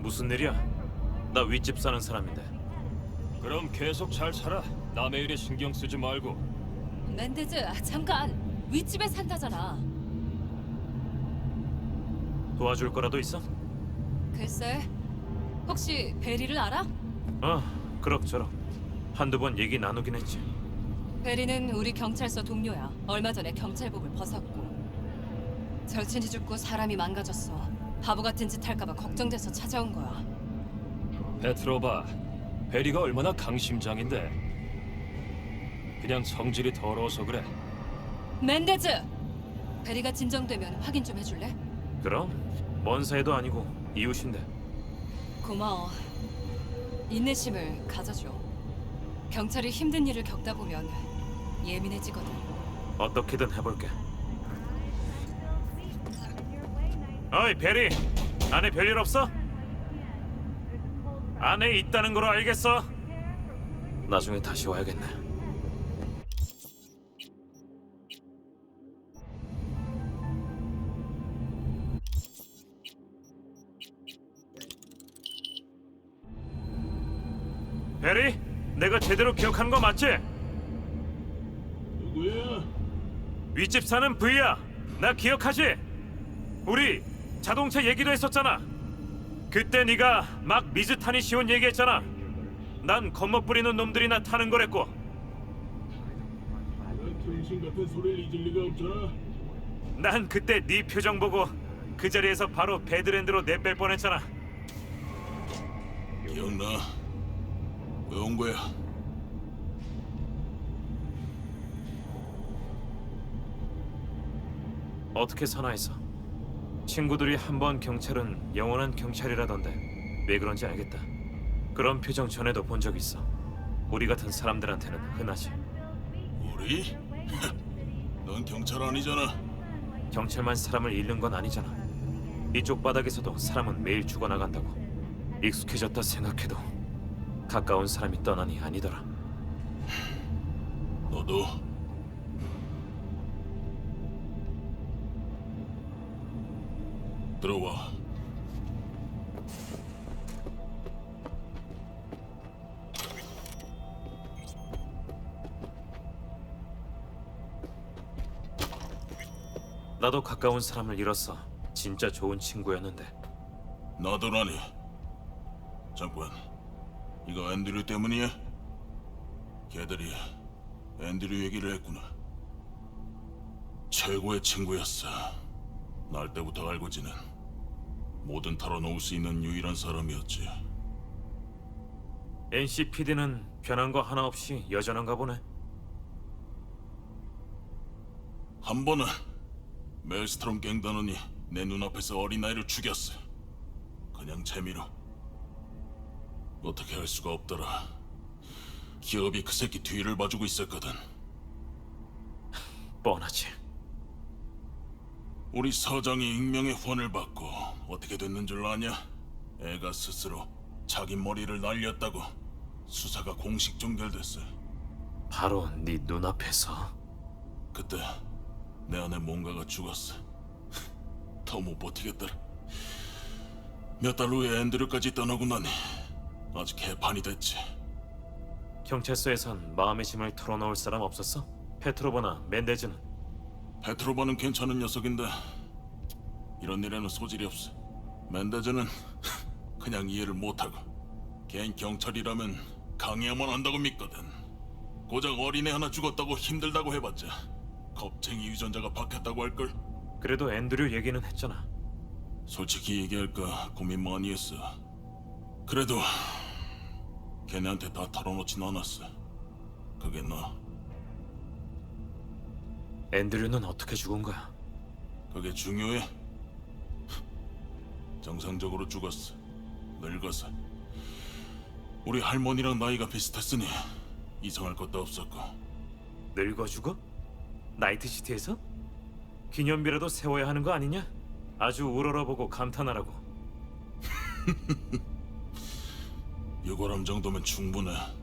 무슨 일이야? 나 윗집 사는 사람인데. 그럼 계속 잘 살아. 남의 일에 신경 쓰지 말고. 멘데즈 아, 잠깐 윗집에 산다잖아. 도와줄 거라도 있어? 글쎄 혹시 베리를 알아? 어, 그럭저럭. 한두 번 얘기 나누긴 했지. 베리는 우리 경찰서 동료야. 얼마 전에 경찰복을 벗었고 절친이 죽고 사람이 망가졌어. 바보 같은 짓 할까봐 걱정돼서 찾아온 거야. 베트로바, 베리가 얼마나 강심장인데. 그냥 성질이 더러워서 그래. 멘데즈! 베리가 진정되면 확인 좀 해줄래? 그럼 먼 사이도 아니고 이웃인데. 고마워. 인내심을 가져줘. 경찰이 힘든 일을 겪다 보면 예민해지거든. 어떻게든 해볼게. 어이 베리, 안에 별일 없어? 안에 있다는 걸로 알겠어? 나중에 다시 와야겠네. 베리, 내가 제대로 기억한 거 맞지? 누구야? 윗집 사는 V야. 나 기억하지? 우리 자동차 얘기도 했었잖아. 그때 네가 막 미즈탄이 시온 얘기했잖아. 난 겁먹 부리는 놈들이나 타는 거랬고. 난 등신 같은 소리를 잊을 리가 없잖아. 난 그때 네 표정 보고 그 자리에서 바로 배드랜드로 내뺄 뻔했잖아. 기억나? 왜 온 거야? 어떻게 해서. 친구들이 한 번 경찰은 영원한 경찰이라던데 왜 그런지 알겠다. 그런 표정 전에도 본 적 있어. 우리 같은 사람들한테는 흔하지. 우리? 넌 경찰 아니잖아. 경찰만 사람을 잃는 건 아니잖아. 이쪽 바닥에서도 사람은 매일 죽어나간다고. 익숙해졌다 생각해도 가까운 사람이 떠나니 아니더라. 너도 들어와. 나도 가까운 사람을 잃었어. 진짜 좋은 친구였는데. 나도라니. 잠깐. 이거 앤드류 때문이야? 걔들이 앤드류 얘기를 했구나. 최고의 친구였어. 날 때부터 알고 지낸 뭐든 털어놓을 수 있는 유일한 사람이었지. NCPD는 변한 거 하나 없이 여전한가 보네. 한 번은 멜스트롬 갱단원이 내 눈앞에서 어린아이를 죽였어. 그냥 재미로. 어떻게 할 수가 없더라. 기업이 그 새끼 뒤를 봐주고 있었거든. 뻔하지. 우리 서장이 익명의 후원을 받고 어떻게 됐는 줄 아냐? 애가 스스로 자기 머리를 날렸다고 수사가 공식 종결됐어. 바로 네 눈앞에서. 그때 내 안에 뭔가가 죽었어. 더 못 버티겠더라. 몇 달 후에 앤드류까지 떠나고 나니 아주 개판이 됐지. 경찰서에선 마음의 짐을 털어놓을 사람 없었어? 페트로버나 멘데즈는 페트로바는 괜찮은 녀석인데 이런 일에는 소질이 없어. 맨데즈는 그냥 이해를 못하고 개인 경찰이라면 강해야만 한다고 믿거든. 고작 어린애 하나 죽었다고 힘들다고 해봤자 겁쟁이 유전자가 박혔다고 할걸. 그래도 앤드류 얘기는 했잖아. 솔직히 얘기할까 고민 많이 했어. 그래도 걔네한테 다 털어놓진 않았어. 그게 나. 앤드류는 어떻게 죽은 거야? 그게 중요해? 정상적으로 죽었어. 늙어서. 우리 할머니랑 나이가 비슷했으니 이상할 것도 없었고. 늙어 죽어? 나이트시티에서? 기념비라도 세워야 하는 거 아니냐? 아주 우러러보고 감탄하라고. 유골함 정도면 충분해.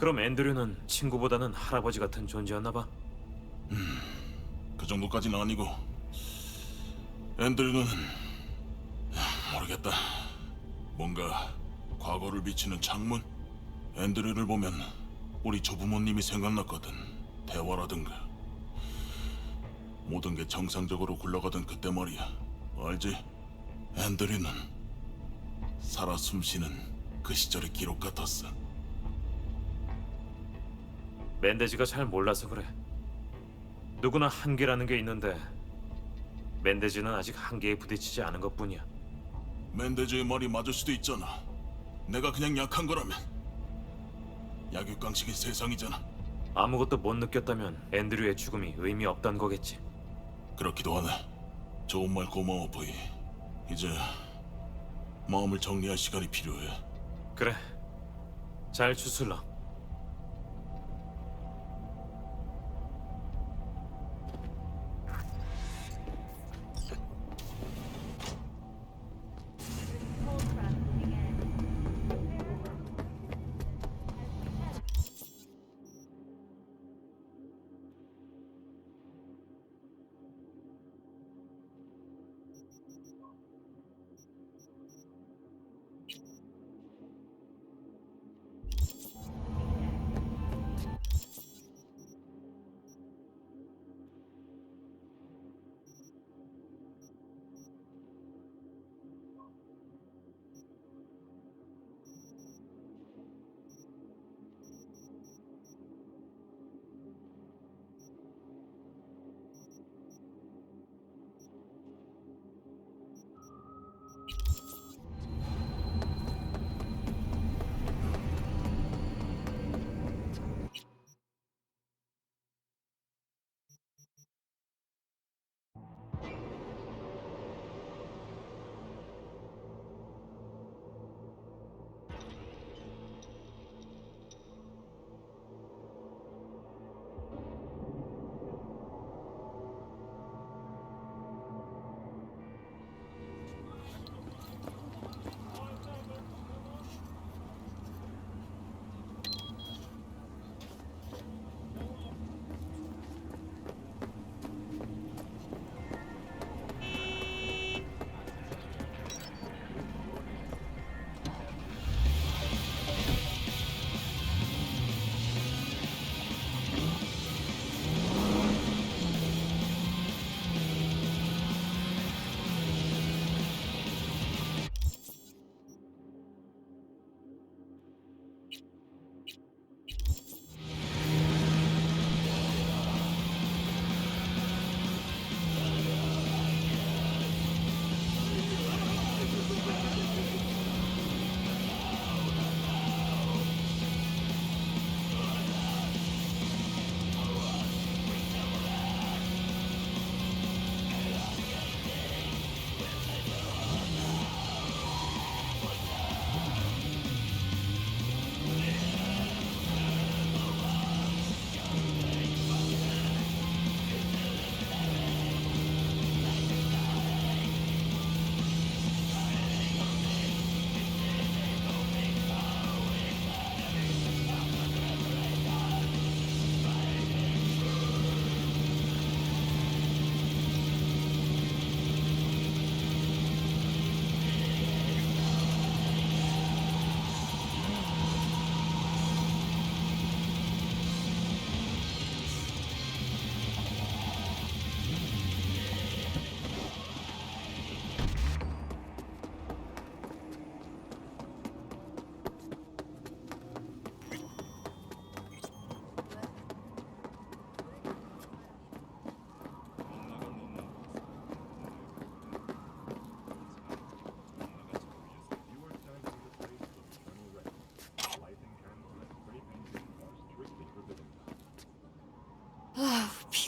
그럼 앤드류는 친구보다는 할아버지 같은 존재였나 봐. 그 정도까지는 아니고 앤드류는 모르겠다. 뭔가 과거를 비치는 창문? 앤드류를 보면 우리 조부모님이 생각났거든. 대화라든가. 모든 게 정상적으로 굴러가던 그때 말이야. 알지? 앤드류는 살아 숨쉬는 그 시절의 기록 같았어. 멘데지가 잘 몰라서 그래. 누구나 한계라는 게 있는데 멘데지는 아직 한계에 부딪히지 않은 것뿐이야. 맨데즈의 말이 맞을 수도 있잖아. 내가 그냥 약한 거라면. 약육강식의 세상이잖아. 아무것도 못 느꼈다면 앤드류의 죽음이 의미 없단 거겠지. 그렇기도 하네. 좋은 말 고마워, 보이. 이제 마음을 정리할 시간이 필요해. 그래. 잘 추슬러.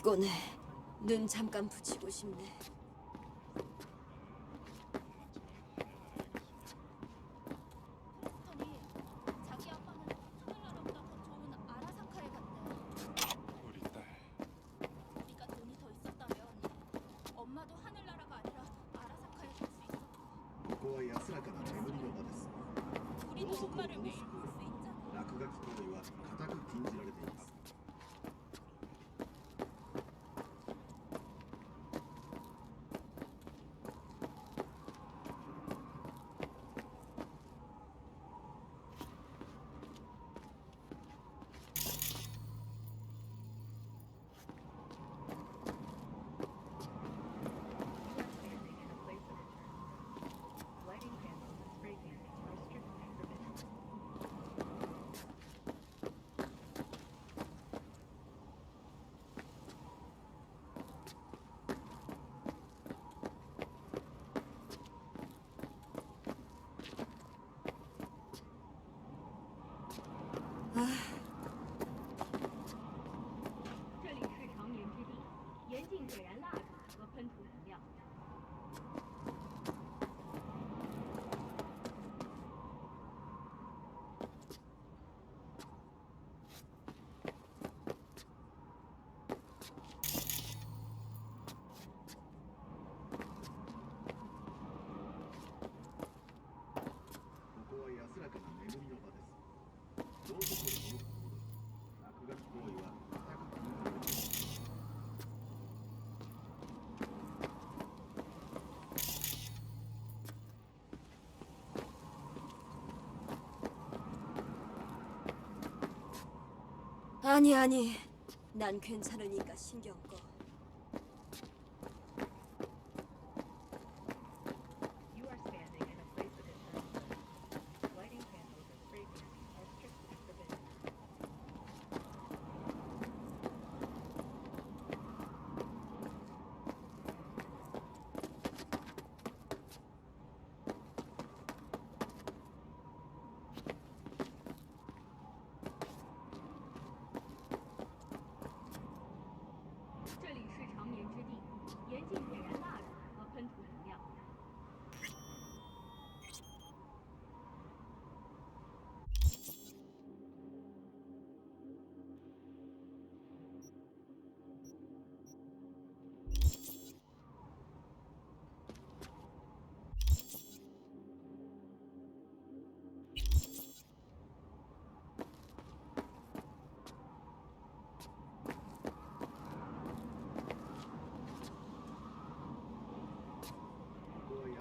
피곤해. 눈 잠깐 붙이고 싶네. 아니 아니, 난 괜찮으니까 신경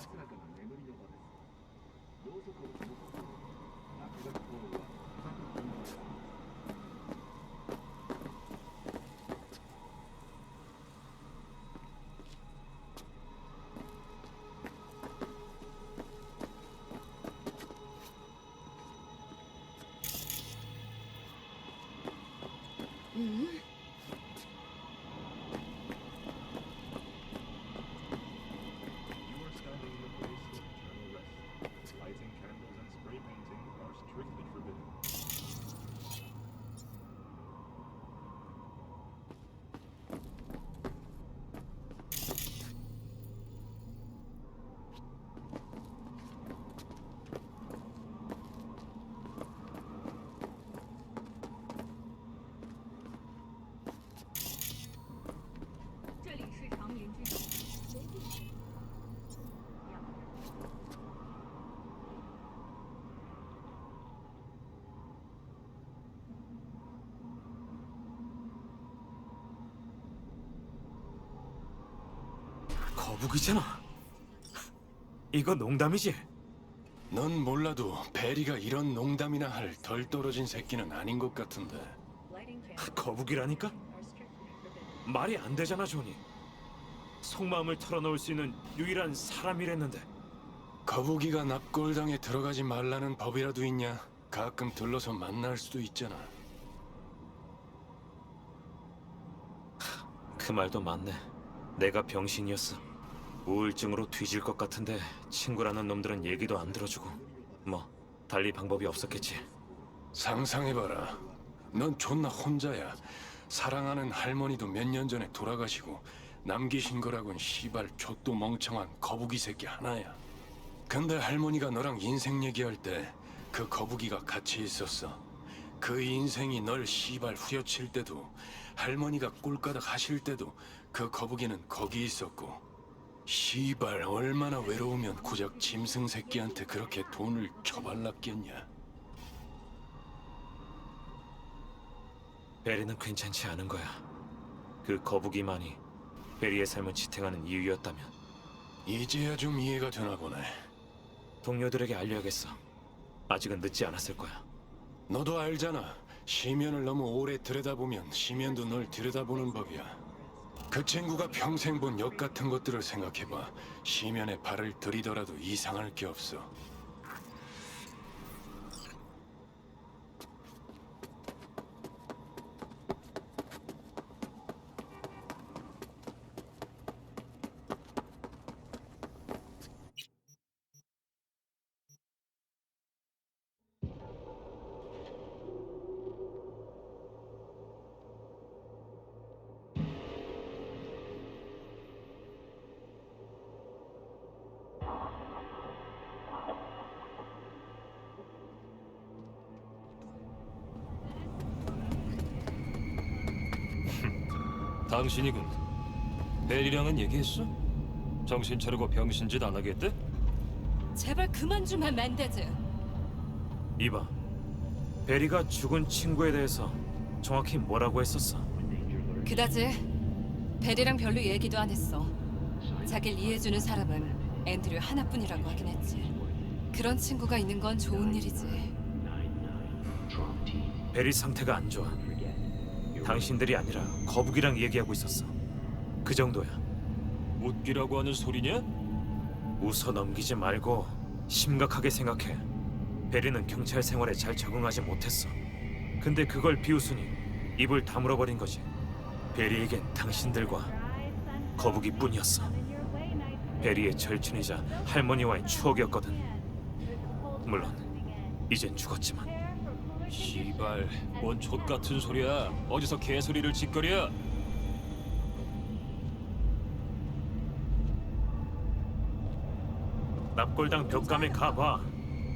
安らかな眠りの場ですろうそくを灯すと落書きは 거북이잖아. 이거 농담이지? 넌 몰라도 베리가 이런 농담이나 할 덜 떨어진 새끼는 아닌 것 같은데. Candles 거북이라니까? 말이 안 되잖아, 조니. 속마음을 털어놓을 수 있는 유일한 사람이랬는데. 거북이가 납골당에 들어가지 말라는 법이라도 있냐? 가끔 들러서 만날 수도 있잖아. 그 말도 맞네. 내가 병신이었어. 우울증으로 뒤질 것 같은데 친구라는 놈들은 얘기도 안 들어주고 뭐 달리 방법이 없었겠지. 상상해봐라. 넌 존나 혼자야. 사랑하는 할머니도 몇 년 전에 돌아가시고 남기신 거라곤 시발 족도 멍청한 거북이 새끼 하나야. 근데 할머니가 너랑 인생 얘기할 때 그 거북이가 같이 있었어. 그 인생이 널 시발 후려칠 때도 할머니가 꼴가닥 하실 때도 그 거북이는 거기 있었고 시발 얼마나 외로우면 고작 짐승 새끼한테 그렇게 돈을 처발랐겠냐. 베리는 괜찮지 않은 거야. 그 거북이만이 베리의 삶을 지탱하는 이유였다면 이제야 좀 이해가 되나 보네. 동료들에게 알려야겠어. 아직은 늦지 않았을 거야. 너도 알잖아. 시면을 너무 오래 들여다보면 시면도 널 들여다보는 법이야. 그 친구가 평생 본 역 같은 것들을 생각해봐. 시면에 발을 들이더라도 이상할 게 없어. 당신이군. 벨이랑은 얘기했어? 정신 차리고 병신짓 안 하겠대? 제발 그만 좀 해, 맨데즈. 이봐, 베리가 죽은 친구에 대해서 정확히 뭐라고 했었어? 그다지 베리랑 별로 얘기도 안 했어. 자길 이해해주는 사람은 앤드류 하나뿐이라고 하긴 했지. 그런 친구가 있는 건 좋은 일이지. 베리 상태가 안 좋아. 당신들이 아니라 거북이랑 얘기하고 있었어. 그 정도야. 웃기라고 하는 소리냐? 웃어 넘기지 말고 심각하게 생각해. 베리는 경찰 생활에 잘 적응하지 못했어. 근데 그걸 비웃으니 입을 다물어 버린 거지. 베리에겐 당신들과 거북이뿐이었어. 베리의 절친이자 할머니와의 추억이었거든. 물론 이젠 죽었지만 시발, 뭔 족 같은 소리야? 어디서 개소리를 짓거려? 납골당 벽감에 가봐.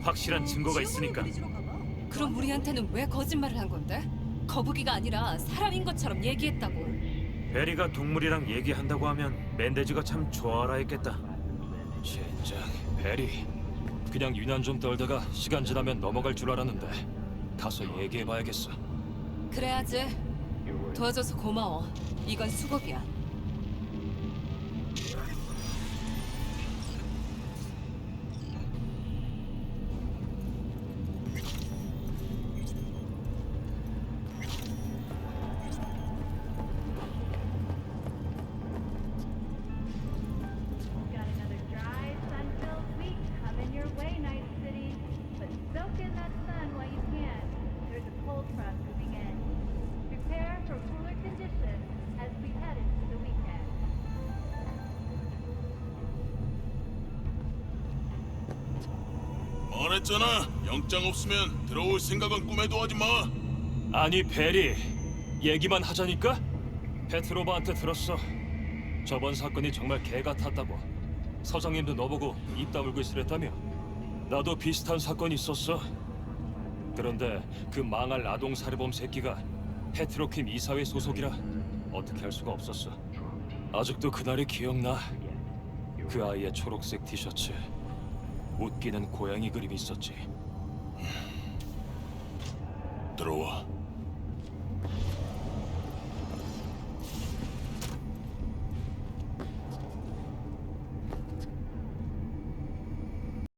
확실한 증거가 있으니까. 그럼 우리한테는 왜 거짓말을 한 건데? 거북이가 아니라 사람인 것처럼 얘기했다고. 베리가 동물이랑 얘기한다고 하면 맨데즈가 참 좋아라 했겠다. 젠장, 베리. 그냥 유난 좀 떨다가 시간 지나면 넘어갈 줄 알았는데 가서 얘기해봐야겠어. 그래야지. 도와줘서 고마워. 이건 수고비야. 말했잖아. 영장 없으면 들어올 생각은 꿈에도 하지 마. 아니 베리, 얘기만 하자니까? 페트로바한테 들었어. 저번 사건이 정말 개 같았다고. 서장님도 너보고 입 다물고 있으랬다며. 나도 비슷한 사건이 있었어. 그런데 그 망할 아동 살해범 새끼가 페트로킴 이사회 소속이라 어떻게 할 수가 없었어. 아직도 그날이 기억나. 그 아이의 초록색 티셔츠, 웃기는 고양이 그림이 있었지. 들어와.